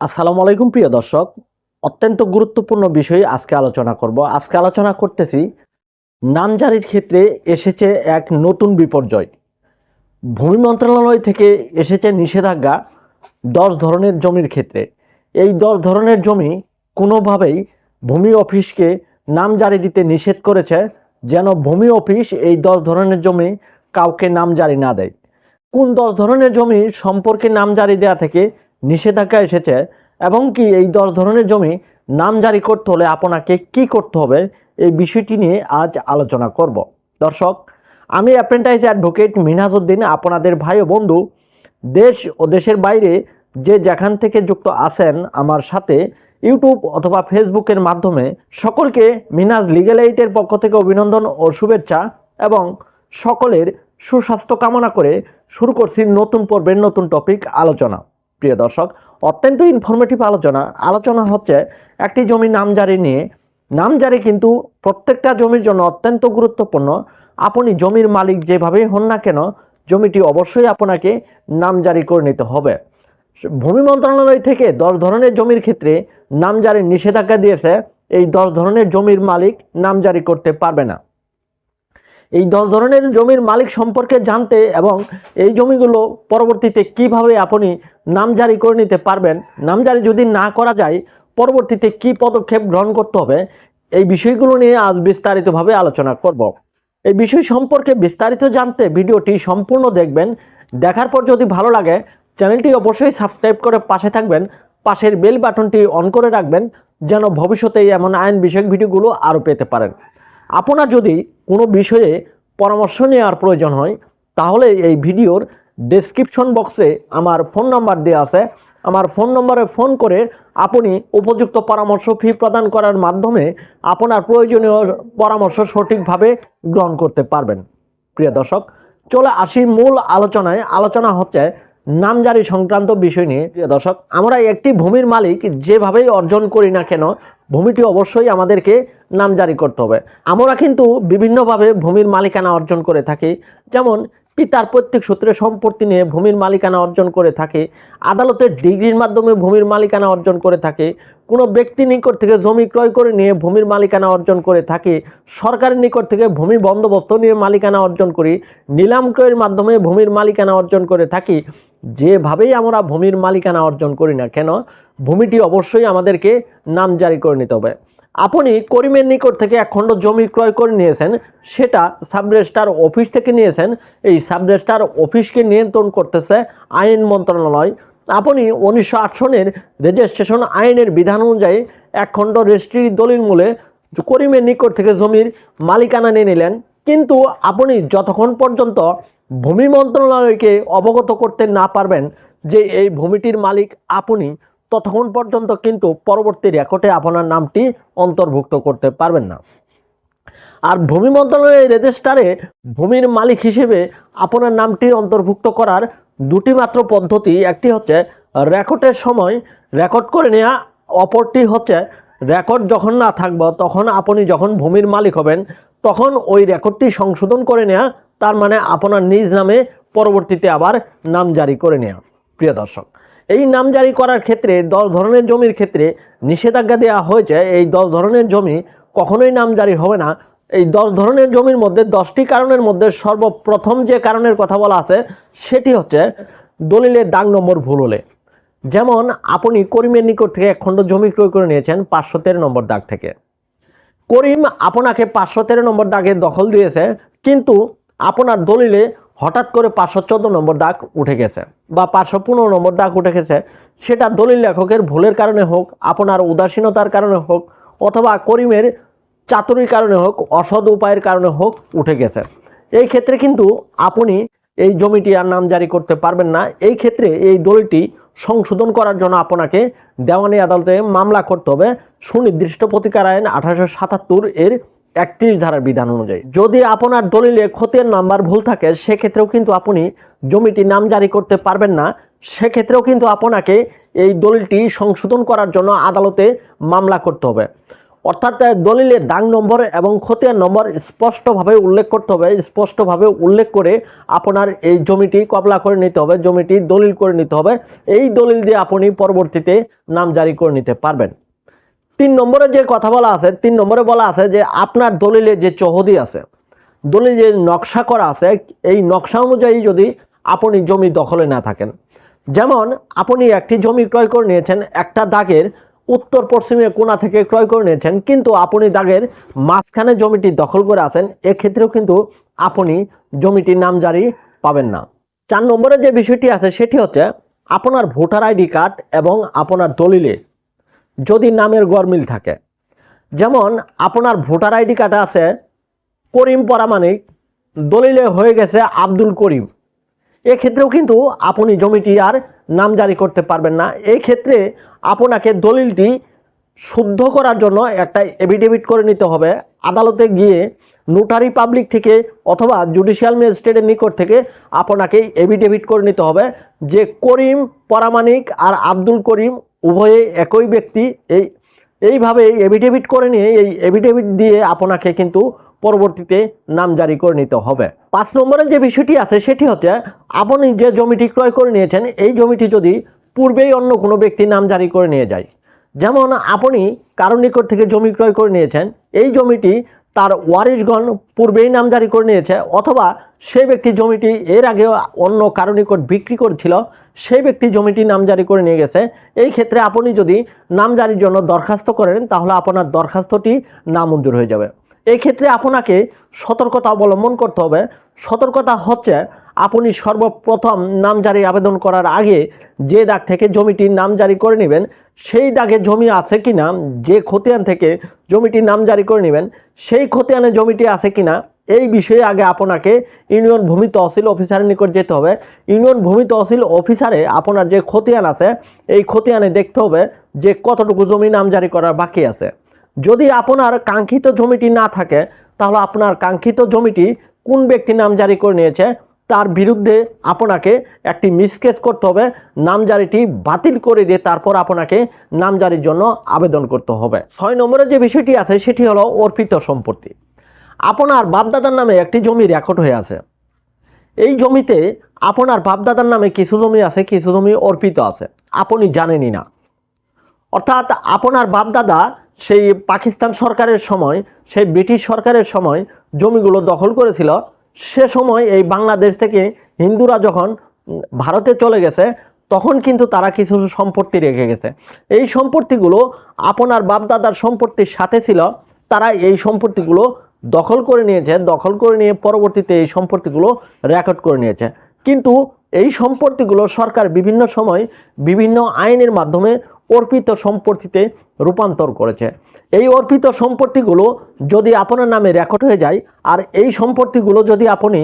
আসসালামু আলাইকুম, প্রিয় দর্শক। অত্যন্ত গুরুত্বপূর্ণ বিষয়ে আজকে আলোচনা করব। আজকে আলোচনা করতেছি নামজারির ক্ষেত্রে এসেছে এক নতুন বিপর্যয়। ভূমি মন্ত্রণালয় থেকে এসেছে নিষেধাজ্ঞা দশ ধরনের জমির ক্ষেত্রে। এই দশ ধরনের জমি কোনোভাবেই ভূমি অফিসকে নাম জারি দিতে নিষেধ করেছে, যেন ভূমি অফিস এই দশ ধরনের জমি কাউকে নাম জারি না দেয়। কোন দশ ধরনের জমি সম্পর্কে নাম জারি দেওয়া থেকে নিষেধাজ্ঞা এসেছে, এবং কি এই দশ ধরনের জমি নাম জারি করতে হলে আপনাকে কি করতে হবে? এই বিষয়টি নিয়ে আজ আলোচনা করব। দর্শক, আমি অ্যাপ্রেন্টাইজ অ্যাডভোকেট মিনহাজউদ্দিন, আপনাদের ভাই ও বন্ধু। দেশ ও দেশের বাইরে যে যেখান থেকে যুক্ত আছেন আমার সাথে, ইউটিউব অথবা ফেসবুকের মাধ্যমে, সকলকে মিনাজ লিগেল এইটের পক্ষ থেকে অভিনন্দন ও শুভেচ্ছা, এবং সকলের সুস্বাস্থ্য কামনা করে শুরু করছি নতুন পর্বের নতুন টপিক আলোচনা। প্রিয় দর্শক, অত্যন্ত ইনফরমেটিভ আলোচনা। আলোচনা হচ্ছে একটি জমি নামজারি নিয়ে। নামজারি কিন্তু প্রত্যেকটা জমির জন্য অত্যন্ত গুরুত্বপূর্ণ। আপনি জমির মালিক যেভাবেই হন না কেন, জমিটি অবশ্যই আপনাকে নামজারি করে নিতে হবে। ভূমি মন্ত্রণালয় থেকে দশ ধরনের জমির ক্ষেত্রে নামজারির নিষেধাজ্ঞা দিয়েছে। এই দশ ধরনের জমির মালিক নামজারি করতে পারবে না। এই দশ ধরনের জমির মালিক সম্পর্কে জানতে এবং এই জমিগুলো পরবর্তীতে কীভাবে আপনি নামজারি করে নিতে পারবেন নামজারি যদি না করা যায়, পরবর্তীতে কি পদক্ষেপ গ্রহণ করতে হবে, এই বিষয়গুলো নিয়ে আজ বিস্তারিতভাবে আলোচনা করব। এই বিষয় সম্পর্কে বিস্তারিত জানতে ভিডিওটি সম্পূর্ণ দেখবেন। দেখার পর যদি ভালো লাগে, চ্যানেলটি অবশ্যই সাবস্ক্রাইব করে পাশে থাকবেন, পাশের বেল বাটনটি অন করে রাখবেন, যেন ভবিষ্যতে এমন আইন বিষয়ক ভিডিওগুলো আরও পেতে পারেন। আপনার যদি কোনো বিষয়ে পরামর্শ নেওয়ার প্রয়োজন হয়, তাহলে এই ভিডিওর ডেসক্রিপশন বক্সে আমার ফোন নাম্বার দেওয়া আছে। আমার ফোন নম্বরে ফোন করে আপনি উপযুক্ত পরামর্শ ফি প্রদান করার মাধ্যমে আপনার প্রয়োজনীয় পরামর্শ সঠিকভাবে গ্রহণ করতে পারবেন। প্রিয় দর্শক, চলে আসি মূল আলোচনায়। আলোচনা হচ্ছে নামজারি সংক্রান্ত বিষয় নিয়ে। প্রিয় দর্শক, আমরা একটি ভূমির মালিক, যেভাবেই অর্জন করি না কেন ভূমিটি অবশ্যই আমাদেরকে নাম জারি করতে হবে। আমরা কিন্তু বিভিন্নভাবে ভূমির মালিকানা অর্জন করে থাকি। যেমন, পিতার প্রত্যেক সূত্রে সম্পত্তি নিয়ে ভূমির মালিকানা অর্জন করে থাকে। আদালতের ডিগ্রির মাধ্যমে ভূমির মালিকানা অর্জন করে থাকে। কোনো ব্যক্তি নিকট থেকে জমি ক্রয় করে নিয়ে ভূমির মালিকানা অর্জন করে থাকে। সরকারের নিকট থেকে ভূমি বন্দোবস্ত নিয়ে মালিকানা অর্জন করি। নিলাম ক্রয়ের মাধ্যমে ভূমির মালিকানা অর্জন করে থাকি। যেভাবেই আমরা ভূমির মালিকানা অর্জন করি না কেন ভূমিটি অবশ্যই আমাদেরকে নাম জারি করে নিতে হবে। আপনি করিমের নিকট থেকে এক খণ্ড জমি ক্রয় করে নিয়েছেন, সেটা সাবরেজিস্ট্রার অফিস থেকে নিয়েছেন। এই সাবরেজিস্ট্রার অফিসকে নিয়ন্ত্রণ করতেছে আইন মন্ত্রণালয়। আপনি উনিশশো আট সনের রেজিস্ট্রেশন আইনের বিধান অনুযায়ী এক খণ্ড রেজিস্ট্রি দলিল মূলে করিমের নিকট থেকে জমির মালিকানা নিয়ে নিলেন। কিন্তু আপনি যতক্ষণ পর্যন্ত ভূমি মন্ত্রণালয়কে অবগত করতে না পারবেন যে এই ভূমিটির মালিক আপনি ততক্ষণ পর্যন্ত কিন্তু পরবর্তী রেকর্ডে আপনার নামটি অন্তর্ভুক্ত করতে পারবেন না। আর ভূমি মন্ত্রণালয়ের রেজিস্টারে ভূমির মালিক হিসেবে আপনার নামটি অন্তর্ভুক্ত করার দুটি মাত্র পদ্ধতি, একটি হচ্ছে রেকর্ডের সময় রেকর্ড করে নেওয়া অপরটি হচ্ছে রেকর্ড যখন না থাকবে, তখন আপনি যখন ভূমির মালিক হবেন, তখন ওই রেকর্ডটি সংশোধন করে নেওয়া তার মানে আপনার নিজ নামে পরবর্তীতে আবার নাম জারি করে নেওয়া প্রিয় দর্শক এই নাম জারি করার ক্ষেত্রে দশ ধরনের জমির ক্ষেত্রে নিষেধাজ্ঞা দেওয়া হয়েছে। এই দশ ধরনের জমি কখনোই নাম জারি হবে না। এই দশ ধরনের জমির মধ্যে দশটি কারণের মধ্যে সর্বপ্রথম যে কারণের কথা বলা আছে, সেটি হচ্ছে দলিলের দাগ নম্বর ভুল হলে। যেমন, আপনি করিমের নিকট থেকে এক খণ্ড জমি ক্রয় করে নিয়েছেন পাঁচশো তেরো নম্বর দাগ থেকে। করিম আপনাকে পাঁচশো তেরো নম্বর দাগে দখল দিয়েছে, কিন্তু আপনার দলিলে হঠাৎ করে পাঁচশো চোদ্দ নম্বর ডাক উঠে গেছে বা পাঁচশো পনেরো নম্বর ডাক উঠে গেছে, সেটা দলিল লেখকের ভুলের কারণে হোক, আপনার উদাসীনতার কারণে হোক, অথবা করিমের চাতুরির কারণে হোক, অসৎ উপায়ের কারণে হোক উঠে গেছে। এই ক্ষেত্রে কিন্তু আপনি এই জমিটি আর নাম জারি করতে পারবেন না। এই ক্ষেত্রে এই দলিলটি সংশোধন করার জন্য আপনাকে দেওয়ানি আদালতে মামলা করতে হবে। সুনির্দিষ্ট প্রতিকার আইন আঠারোশো সাতাত্তর এর একত্রিশ ধারার বিধান অনুযায়ী। যদি আপনার দলিলে ক্ষতির নাম্বার ভুল থাকে, সেক্ষেত্রেও কিন্তু আপনি জমিটি নাম জারি করতে পারবেন না। সেক্ষেত্রেও কিন্তু আপনাকে এই দলিলটি সংশোধন করার জন্য আদালতে মামলা করতে হবে। অর্থাৎ দলিলের দাগ নম্বর এবং খতিয়ান নম্বর স্পষ্টভাবে উল্লেখ করতে হবে। স্পষ্টভাবে উল্লেখ করে আপনার এই জমিটি কবলা করে নিতে হবে, জমিটি দলিল করে নিতে হবে। এই দলিল দিয়ে আপনি পরবর্তীতে নাম জারি করে নিতে পারবেন। তিন নম্বরে যে কথা বলা আছে, তিন নম্বরে বলা আছে যে আপনার দলিলে যে চৌহদি আছে, দলিল যে নকশা করা আছে, এই নকশা অনুযায়ী যদি আপনি জমি দখলে না থাকেন, যেমন আপনি একটি জমি ক্রয় করে নিয়েছেন, একটা দাগের উত্তর পশ্চিমে কোনা থেকে ক্রয় করে নিয়েছেন, কিন্তু আপনি দাগের মাঝখানে জমিটি দখল করে আছেন, এক্ষেত্রেও কিন্তু আপনি জমিটির নাম জারি পাবেন না। চার নম্বরে যে বিষয়টি আছে, সেটি হচ্ছে আপনার ভোটার আইডি কার্ড এবং আপনার দলিলে যদি নামের গরমিল থাকে। যেমন আপনার ভোটার আইডি কার্ড আছে, করিম পরামানিক, দলিলে হয়ে গেছে আব্দুল করিম। এক্ষেত্রেও কিন্তু আপনি জমিটি আর নাম জারি করতে পারবেন না। এই ক্ষেত্রে আপনাকে দলিলটি শুদ্ধ করার জন্য একটা এভিডেভিট করে নিতে হবে। আদালতে গিয়ে নোটারি পাবলিক থেকে অথবা জুডিশিয়াল ম্যাজিস্ট্রেটের নিকট থেকে আপনাকে এভিডেভিট করে নিতে হবে যে করিম পরামানিক আর আব্দুল করিম উভয়ে একই ব্যক্তি, এই, এইভাবে এভিডেভিট করে নিয়ে, এই এভিডেভিট দিয়ে আপনাকে কিন্তু পরবর্তীতে নাম জারি করে নিতে হবে। পাঁচ নম্বরের যে বিষয়টি আছে, সেটি হচ্ছে আপনি যে জমিটি ক্রয় করে নিয়েছেন, এই জমিটি যদি পূর্বেই অন্য কোনো ব্যক্তি নাম জারি করে নিয়ে যায়, যেমন আপনি কারও নিকট থেকে জমি ক্রয় করে নিয়েছেন, এই জমিটি তার ওয়ারিশগণ পূর্বেই নাম জারি করে নিয়েছে, অথবা সেই ব্যক্তি জমিটি এর আগে অন্য কারও নিকট বিক্রি করছিল সেই ব্যক্তি জমিটি নাম জারি করে নিয়ে গেছে। এই ক্ষেত্রে আপনি যদি নাম জারির জন্য দরখাস্ত করেন, তাহলে আপনার দরখাস্তটি নামঞ্জুর হয়ে যাবে। এই ক্ষেত্রে আপনাকে সতর্কতা অবলম্বন করতে হবে। সতর্কতা হচ্ছে, আপনি সর্বপ্রথম নাম জারি আবেদন করার আগে যে দাগ থেকে জমিটির নাম জারি করে নেবেন, সেই দাগে জমি আছে কি না যে খতিয়ান থেকে জমিটির নাম জারি করে নেবেন, সেই খতিয়ানে জমিটি আছে কি না এই বিষয়ে আগে আপনাকে ইউনিয়ন ভূমি তহসিল অফিসারের নিকট যেতে হবে। ইউনিয়ন ভূমি তহসিল অফিসারে আপনার যে খতিয়ান আছে, এই খতিয়ানে দেখতে হবে যে কতটুকু জমি নাম জারি করার বাকি আছে। যদি আপনার কাঙ্ক্ষিত জমিটি না থাকে, তাহলে আপনার কাঙ্ক্ষিত জমিটি কোন ব্যক্তি নাম জারি করে নিয়েছে, তার বিরুদ্ধে আপনাকে একটি মিসকেস করতে হবে। নামজারিটি বাতিল করে দিয়ে তারপর আপনাকে নামজারির জন্য আবেদন করতে হবে। ছয় নম্বরে যে বিষয়টি আছে, সেটি হলো অর্পিত সম্পত্তি। আপনার বাপদাদার নামে একটি জমি রেকর্ড হয়ে আছে। এই জমিতে আপনার বাপদাদার নামে কিছু জমি আছে, কিছু জমি অর্পিত আছে। আপনি জানেনই না। অর্থাৎ আপনার বাপদাদা সেই পাকিস্তান সরকারের সময়, সেই ব্রিটিশ সরকারের সময় জমিগুলো দখল করেছিল। সে সময় এই বাংলাদেশ থেকে হিন্দুরা যখন ভারতে চলে গেছে, তখন কিন্তু তারা কিছু সম্পত্তি রেখে গেছে। এই সম্পত্তিগুলো আপনার বাপদাদার সম্পত্তির সাথে ছিল। তারা এই সম্পত্তিগুলো দখল করে নিয়েছে, দখল করে নিয়ে পরবর্তীতে এই সম্পত্তিগুলো রেকর্ড করে নিয়েছে। কিন্তু এই সম্পত্তিগুলো সরকার বিভিন্ন সময় বিভিন্ন আইনের মাধ্যমে অর্পিত সম্পত্তিতে রূপান্তর করেছে। এই অর্পিত সম্পত্তিগুলো যদি আপনার নামে রেকর্ড হয়ে যায় আর এই সম্পত্তিগুলো যদি আপনি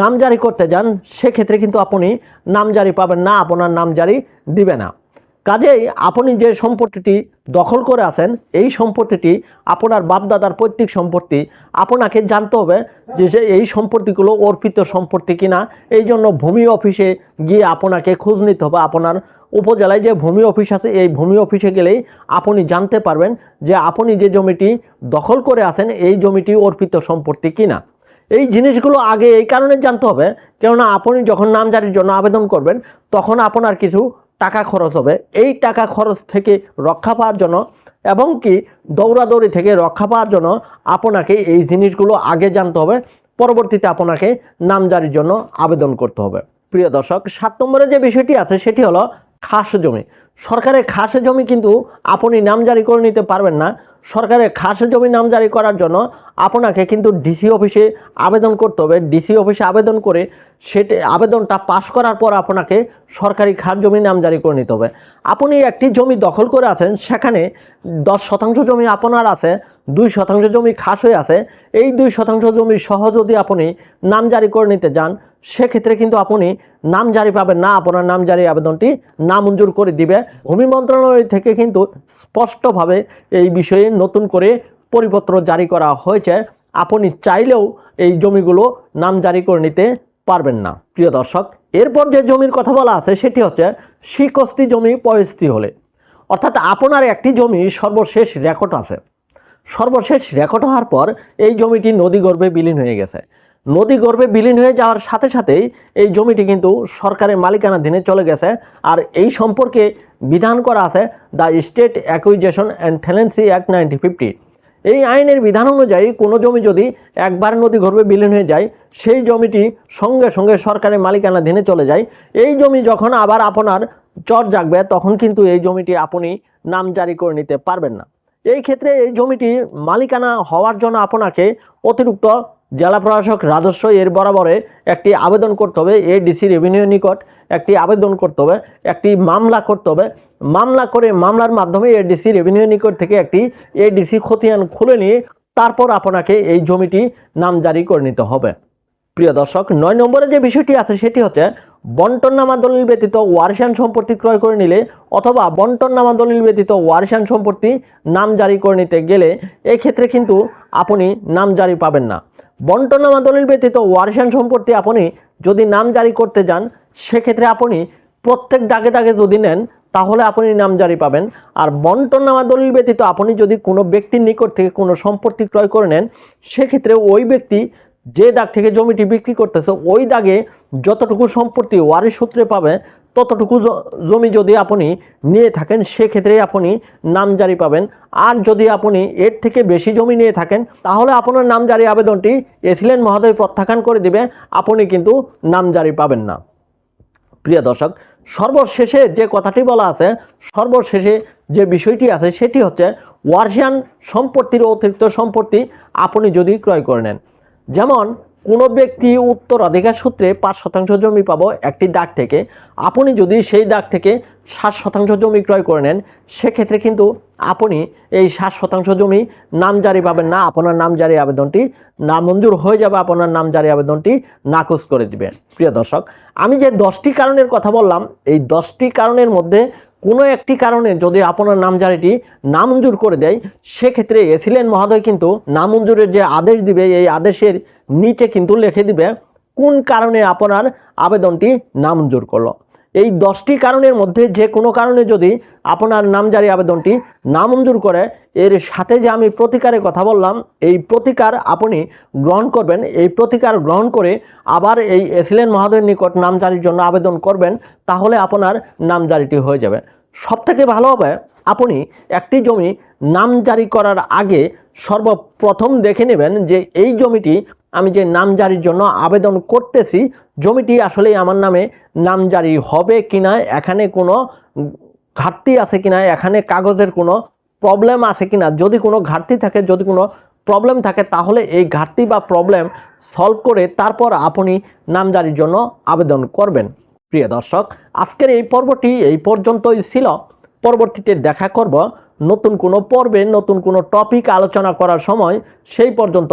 নাম জারি করতে যান, সেক্ষেত্রে কিন্তু আপনি নাম জারি পাবেন না, আপনার নাম জারি দিবে না। কাজেই আপনি যে সম্পত্তিটি দখল করে আছেন, এই সম্পত্তিটি আপনার বাপদাদার পৈতৃক সম্পত্তি, আপনাকে জানতে হবে যে সে এই সম্পত্তিগুলো অর্পিত সম্পত্তি কিনা। এই জন্য ভূমি অফিসে গিয়ে আপনাকে খোঁজ নিতে হবে। আপনার উপজেলায় যে ভূমি অফিস আছে, এই ভূমি অফিসে গেলেই আপনি জানতে পারবেন যে আপনি যে জমিটি দখল করে আছেন, এই জমিটি অর্পিত সম্পত্তি কিনা। এই জিনিসগুলো আগে এই কারণে জানতে হবে, কেননা আপনি যখন নামজারির জন্য আবেদন করবেন, তখন আপনার কিছু টাকা খরচ হবে। এই টাকা খরচ থেকে রক্ষা পাওয়ার জন্য এবং কি দৌড়াদৌড়ি থেকে রক্ষা পাওয়ার জন্য আপনাকে এই জিনিসগুলো আগে জানতে হবে। পরবর্তীতে আপনাকে নামজারির জন্য আবেদন করতে হবে। প্রিয় দর্শক, সাত নম্বরে যে বিষয়টি আছে সেটি হলো খাস জমি। সরকারের খাস জমি কিন্তু আপনি নামজারি করে নিতে পারবেন না। সরকারের খাস জমি নামজারি করার জন্য আপনাকে কিন্তু ডিসি অফিসে আবেদন করতে হবে। ডিসি অফিসে আবেদন করে সেটি আবেদনটা পাস করার পর আপনাকে সরকারি খাস জমি নামজারি করে নিতে হবে। আপনি একটি জমি দখল করে আছেন, সেখানে দশ শতাংশ জমি আপনার আছে। দুই শতাংশ জমি খাস হয়ে আছে। এই দুই শতাংশ জমি সহ যদি আপনি নাম জারি করে নিতে যান, সেক্ষেত্রে কিন্তু আপনি নাম জারি পাবেন না, আপনার নাম জারি আবেদনটি নামঞ্জুর করে দিবে। ভূমি মন্ত্রণালয় থেকে কিন্তু স্পষ্টভাবে এই বিষয়ে নতুন করে পরিপত্র জারি করা হয়েছে। আপনি চাইলেও এই জমিগুলো নাম জারি করে নিতে পারবেন না। প্রিয় দর্শক, এরপর যে জমির কথা বলা আছে, সেটি হচ্ছে শিকস্তি জমি পয়স্তি হলে। অর্থাৎ আপনার একটি জমি সর্বশেষ রেকর্ড আছে। সর্বশেষ রেকর্ড হওয়ার পর এই জমিটি নদীগর্ভে বিলীন হয়ে গেছে। নদীগর্ভে বিলীন হয়ে যাওয়ার সাথে সাথেই এই জমিটি কিন্তু সরকারের মালিকানাধীনে চলে গেছে। আর এই সম্পর্কে বিধান করা আছে the state acquisition and tenancy act ninety fifty. এই আইনের বিধান অনুযায়ী কোনো জমি যদি একবার নদী নদীগর্ভে বিলীন হয়ে যায়, সেই জমিটি সঙ্গে সঙ্গে সরকারের মালিকানাধীনে চলে যায়। এই জমি যখন আবার আপনার চর জাগবে, তখন কিন্তু এই জমিটি আপনি নাম জারি করে নিতে পারবেন না। এই ক্ষেত্রে এই জমিটি মালিকানা হওয়ার জন্য আপনাকে অতিরিক্ত জেলা প্রশাসক রাজস্ব এর বরাবরে একটি আবেদন করতে হবে এডিসি রেভিনিউ নিকট একটি আবেদন করতে হবে, একটি মামলা করতে হবে। মামলা করে মামলার মাধ্যমে এডিসি রেভিনিউ নিকট থেকে একটি এডিসি খতিয়ান খুলে নিয়ে তারপর আপনাকে এই জমিটি নাম জারি করে নিতে হবে। প্রিয় দর্শক, নয় নম্বরে যে বিষয়টি আছে সেটি হচ্ছে বন্টননামা দলিল ব্যতীত ওয়ারিশান সম্পত্তি ক্রয় করে নিলে অথবা বন্টননামা দলিল ব্যতীত ওয়ারিশান সম্পত্তি নাম জারি করে নিতে গেলে এই ক্ষেত্রে কিন্তু আপনি নাম জারি পাবেন না। বন্টননামা দলিল ব্যতীত ওয়ারিশান সম্পত্তি আপনি যদি নাম জারি করতে যান, সেক্ষেত্রে আপনি প্রত্যেক দাগে দাগে যদি নেন, তাহলে আপনি নাম জারি পাবেন। আর বন্টননামা দলিল ব্যতীত আপনি যদি কোনো ব্যক্তির নিকট থেকে কোনো সম্পত্তি ক্রয় করে নেন, সেক্ষেত্রে ওই ব্যক্তি যে দাগ থেকে জমিটি বিক্রি করতেছে, ওই দাগে যতটুকু সম্পত্তি ওয়ারিশ সূত্রে পাবে, ততটুকু জমি যদি আপনি নিয়ে থাকেন, সেক্ষেত্রে আপনি নাম জারি পাবেন। আর যদি আপনি এর থেকে বেশি জমি নিয়ে থাকেন, তাহলে আপনার নাম জারি আবেদনটি এসিলেন মহোদয় প্রত্যাখ্যান করে দিবে, আপনি কিন্তু নাম জারি পাবেন না। প্রিয় দর্শক, সর্বশেষে যে কথাটি বলা আছে, সর্বশেষে যে বিষয়টি আছে, সেটি হচ্ছে ওয়ার্জিয়ান সম্পত্তির অতিরিক্ত সম্পত্তি আপনি যদি ক্রয় করে নেন। যেমন কোনো ব্যক্তি উত্তরাধিকার সূত্রে পাঁচ শতাংশ জমি পাবো একটি দাগ থেকে। আপনি যদি সেই দাগ থেকে ষাট শতাংশ জমি ক্রয় করে নেন, সেক্ষেত্রে কিন্তু আপনি এই ষাট শতাংশ জমি নাম জারি পাবেন না, আপনার নাম জারি আবেদনটি নামঞ্জুর হয়ে যাবে, আপনার নাম জারি আবেদনটি নাকচ করে দিবেন। প্রিয় দর্শক, আমি যে দশটি কারণের কথা বললাম, এই দশটি কারণের মধ্যে কোনো একটি কারণে যদি আপনার নামজারিটি নামঞ্জুর করে দেয়, সেক্ষেত্রে এসিলেন মহোদয় কিন্তু নামঞ্জুরের যে আদেশ দিবে, এই আদেশের নিচে কিন্তু লিখে দিবে কোন কারণে আপনার আবেদনটি নামঞ্জুর করল। এই দশটি কারণের মধ্যে যে কোনো কারণে যদি আপনার নামজারি আবেদনটি নামঞ্জুর করে, এর সাথে যে আমি প্রতিকারের কথা বললাম, এই প্রতিকার আপনি গ্রহণ করবেন, এই প্রতিকার গ্রহণ করে আবার এই এসিলেন মহোদয়ের নিকট নামজারির জন্য আবেদন করবেন, তাহলে আপনার নামজারিটি হয়ে যাবে। সব থেকে ভালো হবে, আপনি একটি জমি নাম জারি করার আগে সর্বপ্রথম দেখে নেবেন যে এই জমিটি আমি যে নাম জারির জন্য আবেদন করতেছি, জমিটি আসলে আমার নামে নাম জারি হবে কিনা, এখানে কোনো ঘাটতি আছে কিনা, এখানে কাগজের কোনো প্রবলেম আছে কিনা, যদি কোনো ঘাটতি থাকে, যদি কোনো প্রবলেম থাকে, তাহলে এই ঘাটতি বা প্রবলেম সলভ করে তারপর আপনি নামজারির জন্য আবেদন করবেন। প্রিয় দর্শক, আজকের এই পর্বটি এই পর্যন্তই ছিল। পরবর্তীতে দেখা করব নতুন কোনো পর্বে, নতুন কোনো টপিক আলোচনা করার সময়, সেই পর্যন্ত